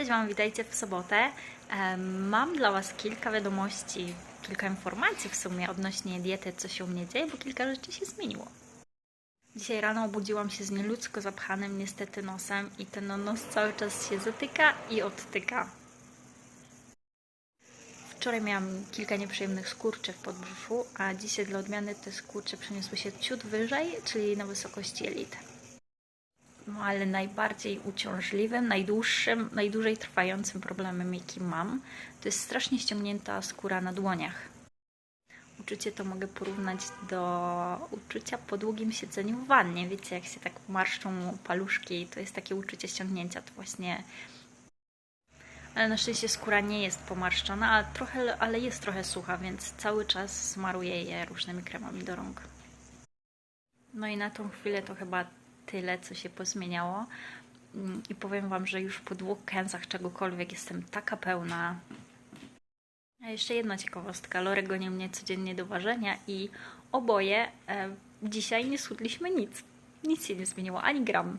Cześć Wam, witajcie w sobotę. Mam dla Was kilka wiadomości, kilka informacji w sumie odnośnie diety, co się u mnie dzieje, bo kilka rzeczy się zmieniło. Dzisiaj rano obudziłam się z nieludzko zapchanym niestety nosem i ten nos cały czas się zatyka i odtyka. Wczoraj miałam kilka nieprzyjemnych skurczy w podbrzuszu, a dzisiaj dla odmiany te skurcze przeniosły się ciut wyżej, czyli na wysokość jelit. No ale najbardziej uciążliwym, najdłuższym, najdłużej trwającym problemem, jaki mam, to jest strasznie ściągnięta skóra na dłoniach. Uczucie to mogę porównać do uczucia po długim siedzeniu w wannie. Wiecie, jak się tak marszczą paluszki, to jest takie uczucie ściągnięcia, to właśnie... Ale na szczęście skóra nie jest pomarszczona, ale, trochę, ale jest trochę sucha, więc cały czas smaruję je różnymi kremami do rąk. No i na tą chwilę to chyba tyle, co się pozmieniało. Mm, I powiem Wam, że już po dwóch kęsach czegokolwiek jestem taka pełna. A jeszcze jedna ciekawostka. Lore goni mnie codziennie do ważenia i oboje e, dzisiaj nie schudliśmy nic. Nic się nie zmieniło, ani gram.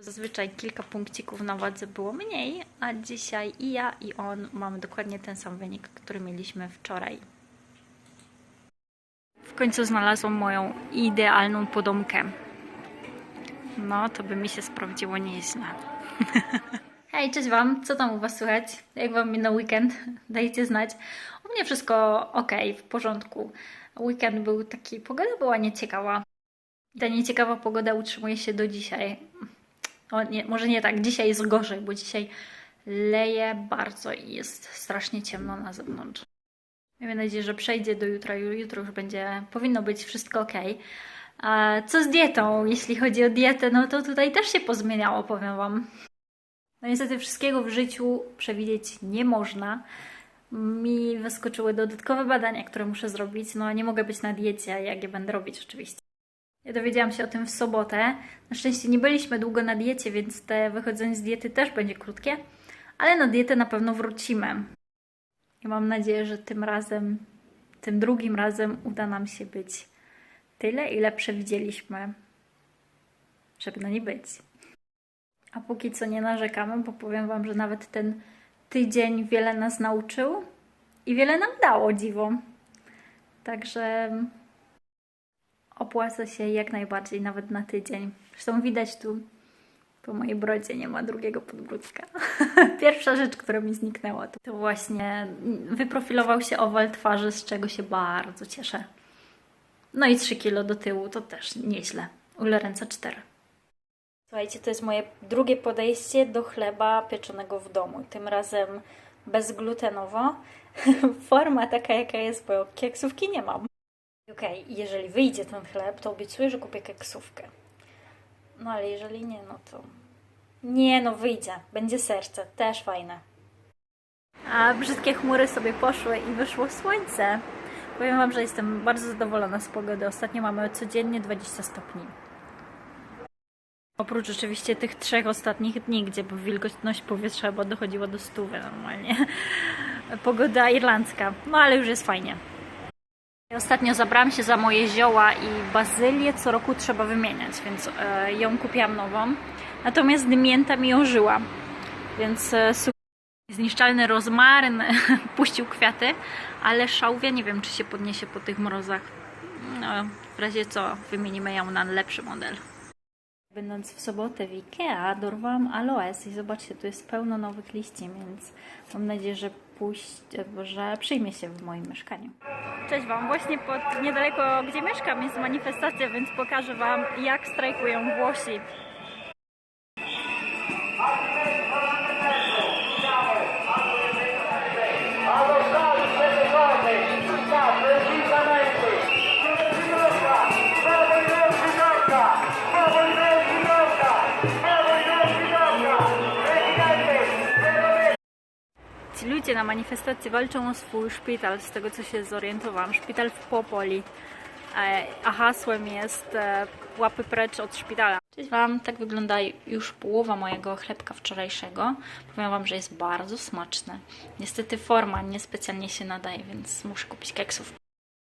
Zazwyczaj kilka punkcików na wadze było mniej, a dzisiaj i ja, i on mamy dokładnie ten sam wynik, który mieliśmy wczoraj. W końcu znalazłam moją idealną podomkę. No, to by mi się sprawdziło nieźle. Hej, cześć Wam, co tam u Was słychać? Jak Wam minął weekend? Dajcie znać. U mnie wszystko ok, w porządku. Weekend był taki, pogoda była nieciekawa. Ta nieciekawa pogoda utrzymuje się do dzisiaj. O, nie, może nie tak, dzisiaj jest gorzej, bo dzisiaj leje bardzo i jest strasznie ciemno na zewnątrz. Miejmy nadzieję, że przejdzie do jutra. Jutro już będzie, powinno być wszystko ok. Co z dietą? Jeśli chodzi o dietę, no to tutaj też się pozmieniało, powiem Wam. No niestety wszystkiego w życiu przewidzieć nie można. Mi wyskoczyły dodatkowe badania, które muszę zrobić. No nie mogę być na diecie, jak je będę robić oczywiście. Ja dowiedziałam się o tym w sobotę. Na szczęście nie byliśmy długo na diecie, więc te wychodzenie z diety też będzie krótkie. Ale na dietę na pewno wrócimy. I mam nadzieję, że tym razem, tym drugim razem uda nam się być tyle, ile przewidzieliśmy, żeby na nie być. A póki co nie narzekamy, bo powiem Wam, że nawet ten tydzień wiele nas nauczył i wiele nam dało dziwo. Także opłaca się jak najbardziej, nawet na tydzień. Zresztą widać tu po mojej brodzie nie ma drugiego podbródka. Pierwsza rzecz, która mi zniknęła, to właśnie wyprofilował się owal twarzy, z czego się bardzo cieszę. No i 3 kilo do tyłu to też nieźle. Ule ręce 4. Słuchajcie, to jest moje drugie podejście do chleba pieczonego w domu. Tym razem bezglutenowo. Forma taka, jaka jest, bo keksówki nie mam. Okej, okay, jeżeli wyjdzie ten chleb, to obiecuję, że kupię keksówkę. No ale jeżeli nie, no to... Nie, no wyjdzie. Będzie serce. Też fajne. A brzydkie chmury sobie poszły i wyszło słońce. Powiem Wam, że jestem bardzo zadowolona z pogody. Ostatnio mamy codziennie 20 stopni. Oprócz oczywiście tych trzech ostatnich dni, gdzie wilgotność powietrza chyba dochodziła do stówy normalnie. Pogoda irlandzka. No ale już jest fajnie. Ostatnio zabrałam się za moje zioła i bazylię co roku trzeba wymieniać, więc e, ją kupiłam nową. Natomiast mięta mi ją żyła, więc e, Zniszczalny rozmaryn puścił kwiaty, ale szałwia nie wiem, czy się podniesie po tych mrozach. No, w razie co, wymienimy ją na lepszy model. Będąc w sobotę w Ikea, dorwałam aloes i zobaczcie, tu jest pełno nowych liści, więc mam nadzieję, że pójść, że przyjmie się w moim mieszkaniu. Cześć Wam, właśnie pod niedaleko, gdzie mieszkam, jest manifestacja, więc pokażę Wam, jak strajkują Włosi. Ludzie na manifestacji walczą o swój szpital, z tego co się zorientowałam. Szpital w Popoli. E, a hasłem jest e, łapy precz od szpitala. Cześć Wam, tak wygląda już połowa mojego chlebka wczorajszego. Powiem Wam, że jest bardzo smaczny. Niestety forma niespecjalnie się nadaje, więc muszę kupić keksów.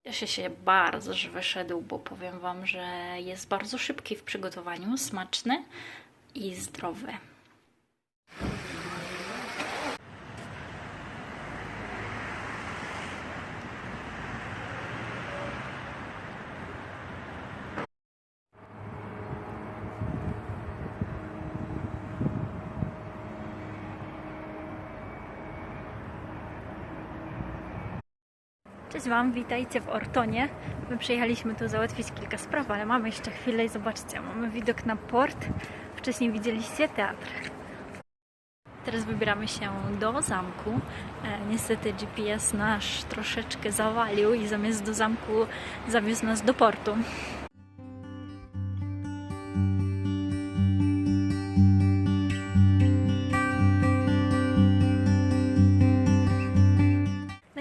Cieszę się bardzo, że wyszedł, bo powiem Wam, że jest bardzo szybki w przygotowaniu, smaczny i zdrowy. Cześć Wam, witajcie w Ortonie. My przyjechaliśmy tu załatwić kilka spraw, ale mamy jeszcze chwilę i zobaczcie, mamy widok na port. Wcześniej widzieliście teatr. Teraz wybieramy się do zamku. E, niestety GPS nasz troszeczkę zawalił i zamiast do zamku zawiózł nas do portu.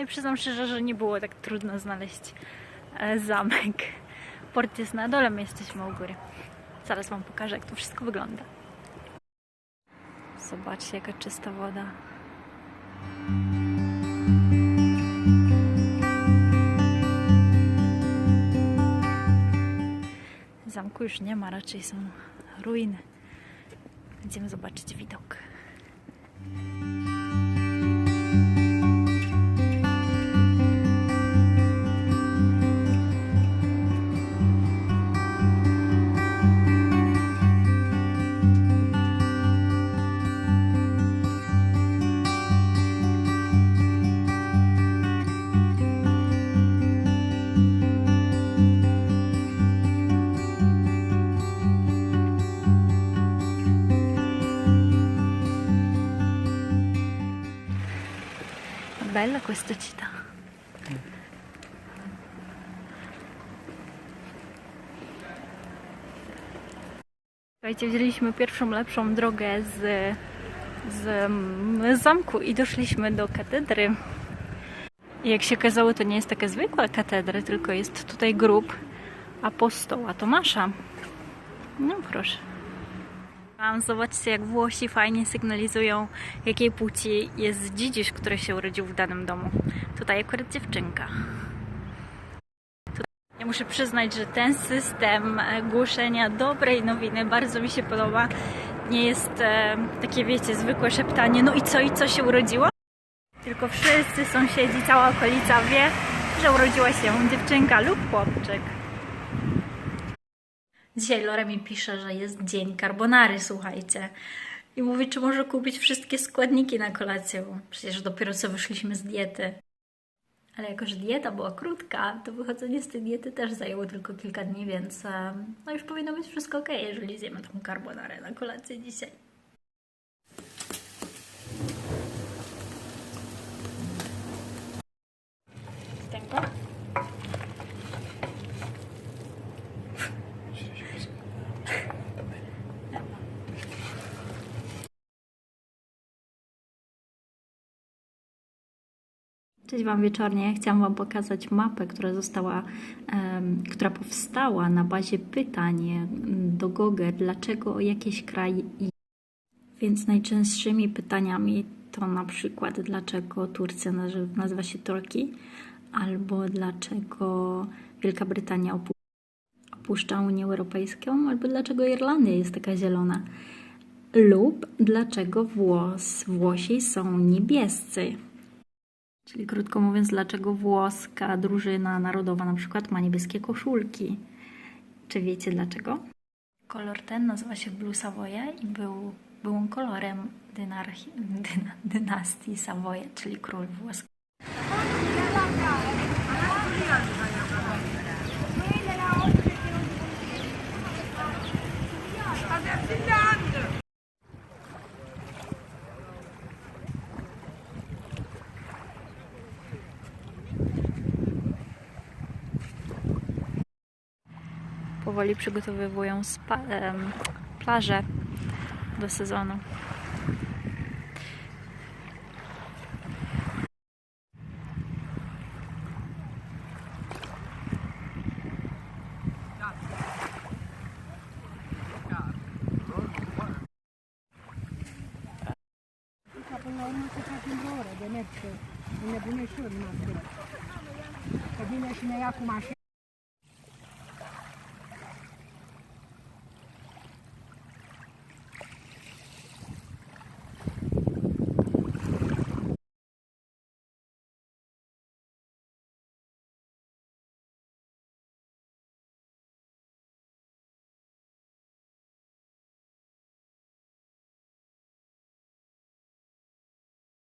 I przyznam szczerze, że nie było tak trudno znaleźć e, zamek. Port jest na dole, my jesteśmy u góry. Zaraz Wam pokażę, jak to wszystko wygląda. Zobaczcie, jaka czysta woda. Zamku już nie ma, raczej są ruiny. Będziemy zobaczyć widok. Bella questa città. Słuchajcie, wzięliśmy pierwszą lepszą drogę z, z zamku i doszliśmy do katedry. I jak się okazało, to nie jest taka zwykła katedra, tylko jest tutaj grób apostoła Tomasza. No proszę. Zobaczcie, jak Włosi fajnie sygnalizują, jakiej płci jest dziedzic, który się urodził w danym domu. Tutaj akurat dziewczynka. Ja muszę przyznać, że ten system e, głoszenia dobrej nowiny bardzo mi się podoba. Nie jest e, takie, wiecie, zwykłe szeptanie, no i co, i co się urodziło? Tylko wszyscy sąsiedzi, cała okolica wie, że urodziła się dziewczynka lub chłopczyk. Dzisiaj Lore mi pisze, że jest dzień carbonary, słuchajcie. I mówi, czy może kupić wszystkie składniki na kolację, przecież dopiero co wyszliśmy z diety. Ale jako, że dieta była krótka, to wychodzenie z tej diety też zajęło tylko kilka dni, więc no już powinno być wszystko ok, jeżeli zjemy tą carbonarę na kolację dzisiaj. Tego? Cześć Wam wieczornie. Chciałam Wam pokazać mapę, która została, em, która powstała na bazie pytań do Google, dlaczego jakiś kraj. i- Więc najczęstszymi pytaniami to na przykład, dlaczego Turcja nazy- nazywa się Turki, albo dlaczego Wielka Brytania opu- opuszcza Unię Europejską, albo dlaczego Irlandia jest taka zielona, lub dlaczego Włos, Włosi są niebiescy. Czyli krótko mówiąc, dlaczego włoska drużyna narodowa na przykład ma niebieskie koszulki? Czy wiecie dlaczego? Kolor ten nazywa się Blue Savoye i był, był on kolorem dynarchi, dyna, dynastii Savoye, czyli król włoski. Powoli przygotowywują spa, em, plażę do sezonu.